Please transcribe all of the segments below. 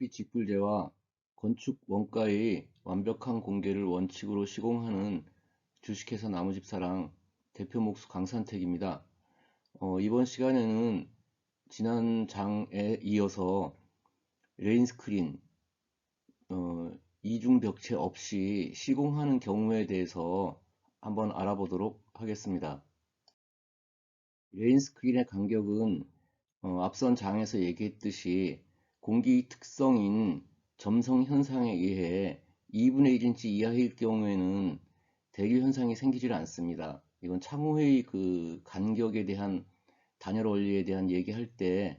햇빛 직불제와 건축 원가의 완벽한 공개를 원칙으로 시공하는 주식회사 나무집사랑 대표 목수 강산택입니다. 어, 이번 시간에는 지난 장에 이어서 레인스크린 어, 이중 벽체 없이 시공하는 경우에 대해서 한번 알아보도록 하겠습니다. 레인스크린의 간격은 어, 앞선 장에서 얘기했듯이 공기 특성인 점성 현상에 의해 2분의 1인치 이하일 경우에는 대류 현상이 생기질 않습니다. 이건 차후의 그 간격에 대한 단열 원리에 대한 얘기할 때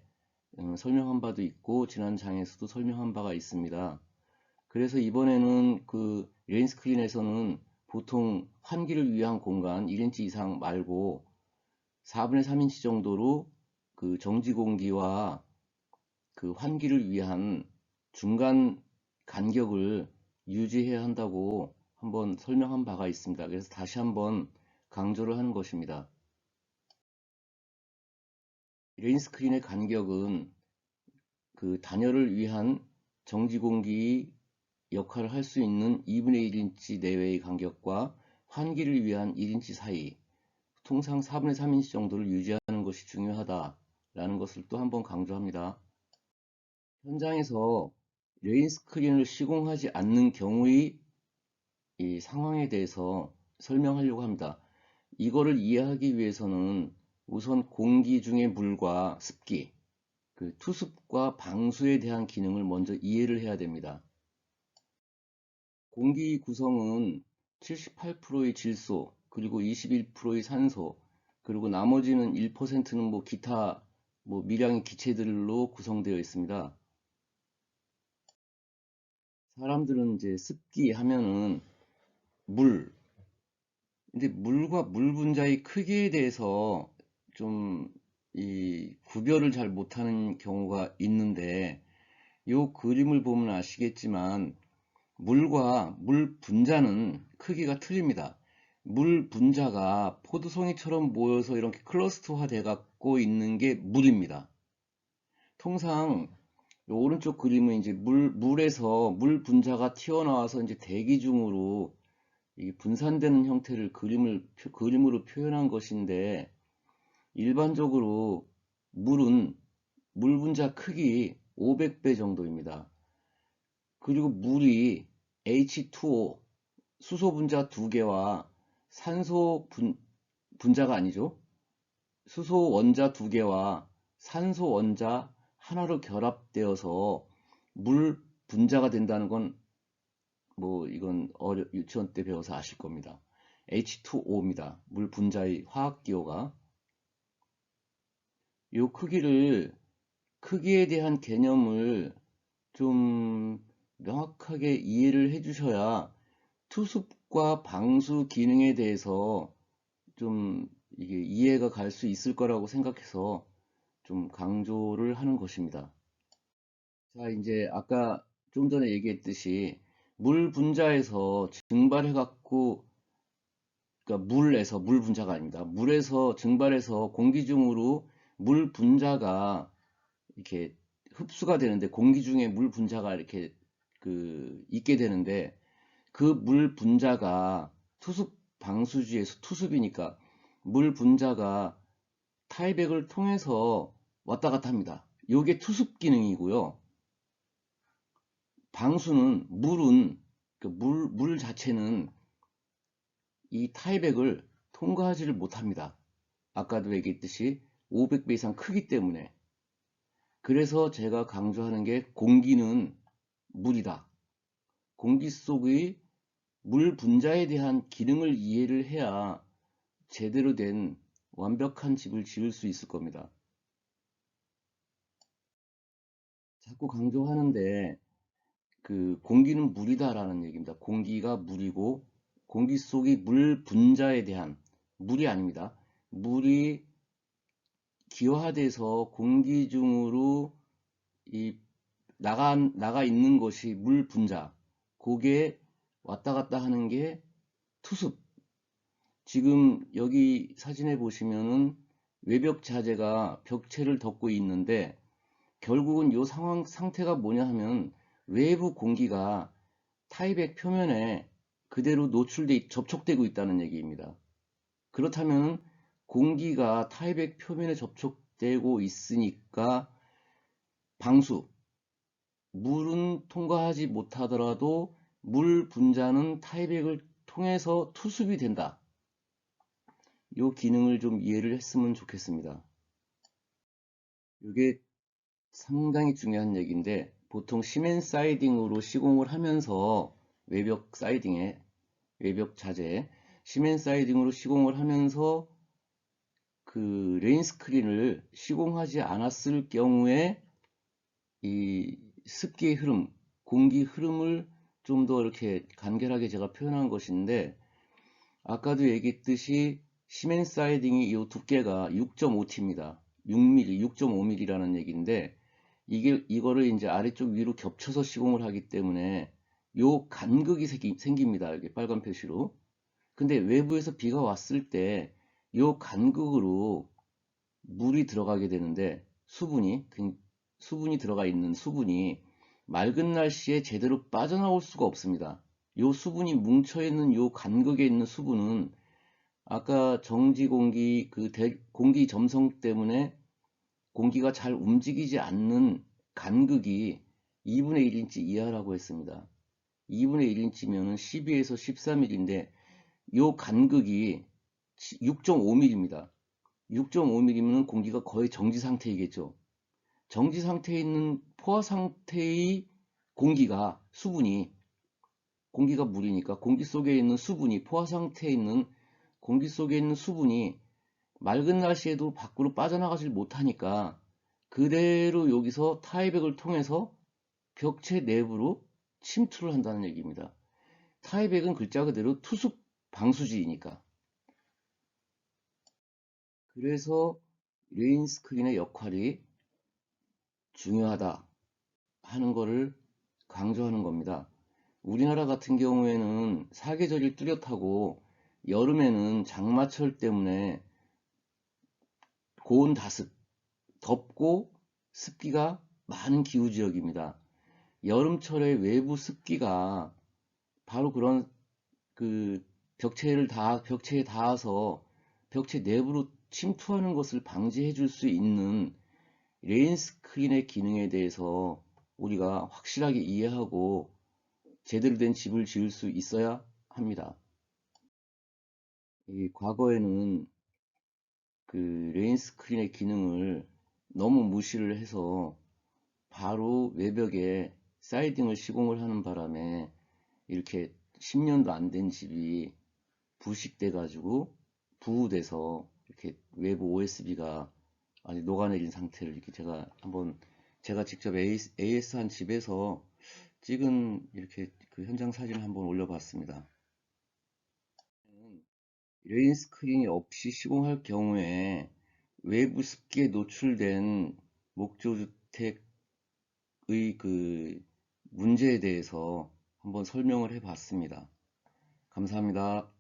어, 설명한 바도 있고 지난 장에서도 설명한 바가 있습니다. 그래서 이번에는 그 레인 스크린에서는 보통 환기를 위한 공간 1인치 이상 말고 4분의 3인치 정도로 그 정지 공기와 그 환기를 위한 중간 간격을 유지해야 한다고 한번 설명한 바가 있습니다. 그래서 다시 한번 강조를 하는 것입니다. 레인 스크린의 간격은 그 단열을 위한 정지 공기 역할을 할 수 있는 2분의 1인치 내외의 간격과 환기를 위한 1인치 사이 통상 4분의 3인치 정도를 유지하는 것이 중요하다라는 것을 또 한번 강조합니다. 현장에서 레인 스크린을 시공하지 않는 경우의 이 상황에 대해서 설명하려고 합니다. 이거를 이해하기 위해서는 우선 공기 중의 물과 습기, 그 투습과 방수에 대한 기능을 먼저 이해를 해야 됩니다. 공기 구성은 78%의 질소, 그리고 21%의 산소, 그리고 나머지는 1%는 뭐 기타 뭐 미량의 기체들로 구성되어 있습니다. 사람들은 이제 습기 하면은 물. 근데 물과 물 분자의 크기에 대해서 좀 이 구별을 잘 못하는 경우가 있는데 이 그림을 보면 아시겠지만 물과 물 분자는 크기가 틀립니다. 물 분자가 포도송이처럼 모여서 이렇게 클러스터화 돼 갖고 있는 게 물입니다. 통상 오른쪽 그림은 이제 물, 물에서 물 분자가 튀어나와서 이제 대기 중으로 분산되는 형태를 그림을, 그림으로 표현한 것인데 일반적으로 물은 물 분자 크기 500배 정도입니다. 그리고 물이 H2O 수소 분자 두 개와 산소 분, 분자가 아니죠. 수소 원자 두 개와 산소 원자 하나로 결합되어서 물 분자가 된다는 건 뭐 이건 어려, 유치원 때 배워서 아실 겁니다. H2O입니다. 물 분자의 화학 기호가 이 크기를 크기에 대한 개념을 좀 명확하게 이해를 해 주셔야 투습과 방수 기능에 대해서 좀 이게 이해가 갈 수 있을 거라고 생각해서 좀 강조를 하는 것입니다. 자, 이제 아까 좀 전에 얘기했듯이 물 분자에서 증발해 갖고 그러니까 물에서 물 분자가 아닙니다. 물에서 증발해서 공기 중으로 물 분자가 이렇게 흡수가 되는데 공기 중에 물 분자가 이렇게 그 있게 되는데 그 물 분자가 투습 방수지에서 투습이니까 물 분자가 타이백을 통해서 왔다 갔다 합니다. 이게 투습 기능이고요. 방수는 물은 그 물, 물 자체는 이 타이백을 통과하지를 못합니다. 아까도 얘기했듯이 500배 이상 크기 때문에 그래서 제가 강조하는 게 공기는 물이다. 공기 속의 물 분자에 대한 기능을 이해를 해야 제대로 된 완벽한 집을 지을 수 있을 겁니다. 자꾸 강조하는데 그 공기는 물이다라는 얘기입니다. 공기가 물이고 공기 속의 물 분자에 대한 물이 아닙니다. 물이 기화돼서 공기 중으로 이 나가 나가 있는 것이 물 분자. 그게 왔다 갔다 하는 게 투습. 지금 여기 사진에 보시면은 외벽 자재가 벽체를 덮고 있는데 결국은 이 상황 상태가 뭐냐 하면 외부 공기가 타이백 표면에 그대로 노출돼 접촉되고 있다는 얘기입니다. 그렇다면 공기가 타이백 표면에 접촉되고 있으니까 방수 물은 통과하지 못하더라도 물 분자는 타이백을 통해서 투습이 된다. 이 기능을 좀 이해를 했으면 좋겠습니다. 이게 상당히 중요한 얘기인데 보통 시멘 사이딩으로 시공을 하면서 외벽 사이딩에 외벽 자재 시멘 사이딩으로 시공을 하면서 그 레인 스크린을 시공하지 않았을 경우에 이 습기의 흐름, 공기 흐름을 좀 더 이렇게 간결하게 제가 표현한 것인데 아까도 얘기했듯이 시멘 사이딩이 이 두께가 6.5T입니다. 6mm, 6.5mm라는 얘기인데 이게 이거를 이제 아래쪽 위로 겹쳐서 시공을 하기 때문에 요 간극이 생깁니다. 이게 빨간 표시로. 근데 외부에서 비가 왔을 때 요 간극으로 물이 들어가게 되는데 수분이 그 수분이 들어가 있는 수분이 맑은 날씨에 제대로 빠져나올 수가 없습니다. 요 수분이 뭉쳐 있는 요 간극에 있는 수분은 아까 정지 공기 그 대, 공기 점성 때문에 공기가 잘 움직이지 않는 간극이 2분의 1인치 이하라고 했습니다. 2분의 1인치면 12에서 13mm인데 요 간극이 6.5mm입니다. 6.5mm면 공기가 거의 정지 상태이겠죠. 정지 상태에 있는 포화 상태의 공기가 수분이 공기가 물이니까 공기 속에 있는 수분이 포화 상태에 있는 공기 속에 있는 수분이 맑은 날씨에도 밖으로 빠져나가질 못하니까 그대로 여기서 타이백을 통해서 벽체 내부로 침투를 한다는 얘기입니다. 타이백은 글자 그대로 투습 방수지이니까. 그래서 레인 스크린의 역할이 중요하다 하는 것을 강조하는 겁니다. 우리나라 같은 경우에는 사계절이 뚜렷하고 여름에는 장마철 때문에 고온 다습, 덥고 습기가 많은 기후 지역입니다. 여름철에 외부 습기가 바로 그런 그 벽체를 다 벽체에 닿아서 벽체 내부로 침투하는 것을 방지해 줄 수 있는 레인 스크린의 기능에 대해서 우리가 확실하게 이해하고 제대로 된 집을 지을 수 있어야 합니다. 이 과거에는 그 레인 스크린의 기능을 너무 무시를 해서 바로 외벽에 사이딩을 시공을 하는 바람에 이렇게 10년도 안 된 집이 부식돼 가지고 부우돼서 이렇게 외부 OSB가 아직 녹아내린 상태를 이렇게 제가 한번 제가 직접 AS 한 집에서 찍은 이렇게 그 현장 사진을 한번 올려봤습니다. 레인 스크린이 없이 시공할 경우에 외부 습기에 노출된 목조주택의 그 문제에 대해서 한번 설명을 해 봤습니다. 감사합니다.